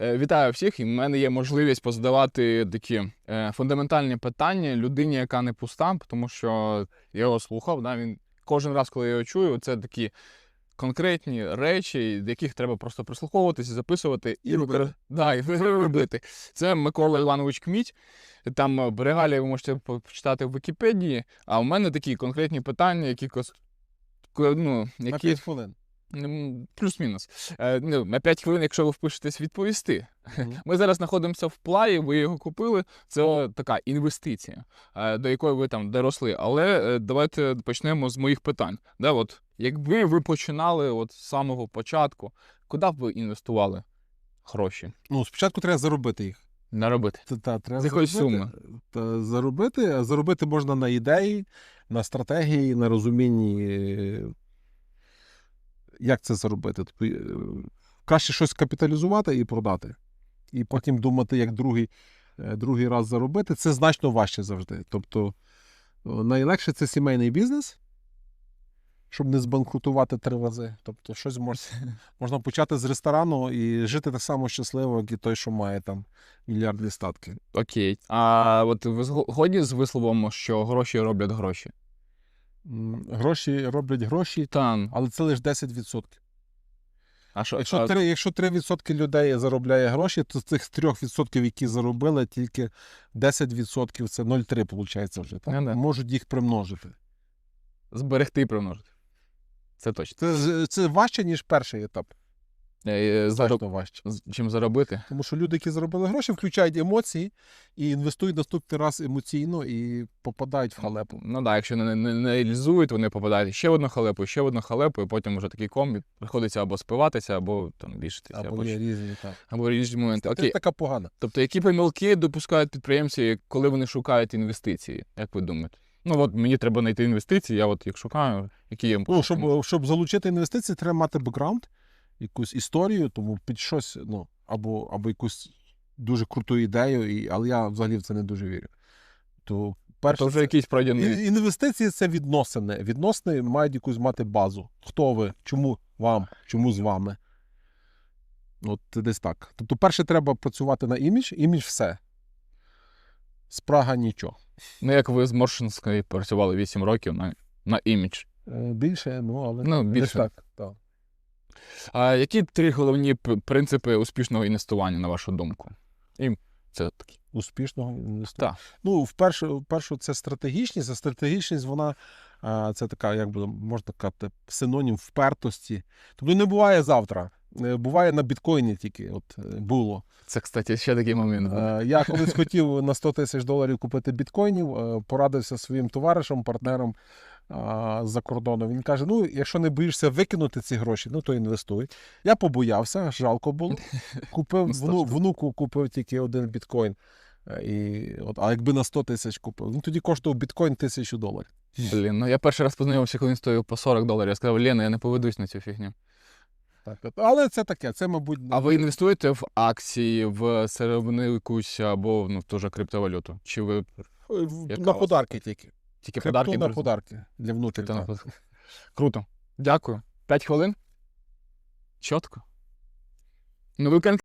Е, Вітаю всіх, і в мене є можливість позадавати такі е, фундаментальні питання людині, яка не пуста, тому що я його слухав. Да, він кожен раз, коли я його чую, це такі конкретні речі, до яких треба просто прислуховуватися, записувати і, І робити. Да, і робити. Це Микола Іванович Кміть. Там регалії ви можете почитати в Вікіпедії. А в мене такі конкретні питання, які ну, На які 5 хвилин. Плюс-мінус. Е, ну, на 5 хвилин, якщо ви впишетесь відповісти. Мгм. Ми зараз знаходимося в плаї, ви його купили. Це така інвестиція, е, до якої ви там доросли. Але е, давайте почнемо з моїх питань. Да, от, якби ви починали от з самого початку, куди б ви інвестували гроші? Ну, спочатку треба заробити їх. Наробити. Та, та, треба З якоїсь заробити. Та, заробити. а Заробити можна на ідеї, на стратегії, на розумінні, як це заробити. Тобто, е, краще щось капіталізувати і продати. І потім думати, як другий, е, другий раз заробити. Це значно важче завжди. Тобто, найлегше це сімейний бізнес. Щоб не збанкрутувати три рази. Тобто, щось можна, можна почати з ресторану і жити так само щасливо, як і той, що має там мільярдні статки. Окей. А от ви згодні з висловом, що гроші роблять гроші? Гроші роблять гроші, Та, але це лише 10%. а що, Якщо, а, 3, якщо 3% людей заробляє гроші, то з цих 3%, які заробили, тільки 10% це 0,3 виходить вже. Так? Не, не. Можуть їх примножити. зберегти і примножити. Це точно. Це, це важче, ніж перший етап. Е, е, зароб... Важче. Чим заробити? Тому що люди, які заробили гроші, включають емоції і інвестують наступний раз емоційно і попадають в халепу. Ну так, якщо не, не, не реалізують, вони попадають ще в одну халепу, ще в одну халепу, і потім вже такий комбі приходиться або спиватися, або там більшитися, або, Або є різні так. або різні моменти. Це Окей. така погана. Тобто, які помилки допускають підприємці, коли вони шукають інвестиції? Як ви думаєте? Ну от мені треба знайти інвестиції, я от їх шукаю, які є. Ну, щоб, щоб залучити інвестиції, треба мати бекграунд, якусь історію, тому під щось, ну, або, або якусь дуже круту ідею, і, але я взагалі в це не дуже вірю. То перше, То вже якийсь пройдений. Інвестиції це відносини. Відносини мають якусь мати базу. Хто ви, чому вам, чому з вами. От десь так. Тобто, перше, треба працювати на імідж, імідж все. Спрага нічого. Ну, як ви з Моршинською працювали 8 років на, на імідж. Е, Більше, ну, але Ну, десь більше. так. так. А які три головні принципи успішного інвестування, на вашу думку? І це такі. успішного інвестора. Так. Ну, вперше, вперше це стратегічність, а стратегічність, вона це така, як би можна сказати, синонім впертості. Тобто не буває завтра. Е, Буває на біткоїні тільки. От е, було. Це, кстати, ще такий момент. був. Е, Я колись хотів на 100 тисяч доларів купити біткоїнів, порадився своїм товаришем, партнером а, з-за кордону. Він каже: ну, якщо не боїшся викинути ці гроші, ну то інвестуй. Я побоявся, жалко було. Купив Ну, вну, внуку, купив тільки один біткоін. І, от, а якби на 100 тисяч купив, ну тоді коштував біткоін тисячу доларів. Блін, ну я перший раз познайомився, коли він стоїв по 40 доларів. Я сказав, Лена, я не поведусь на цю фігню. Так, от. Але це таке, це, мабуть, А ви інвестуєте в акції, в сировину якусь або ну, теж криптовалюту? Чи ви е, яка на вас подарки тільки. Тільки Крипту подарки? на подарки для так. на. Круто. Дякую. П'ять хвилин? Чітко. Ну, ви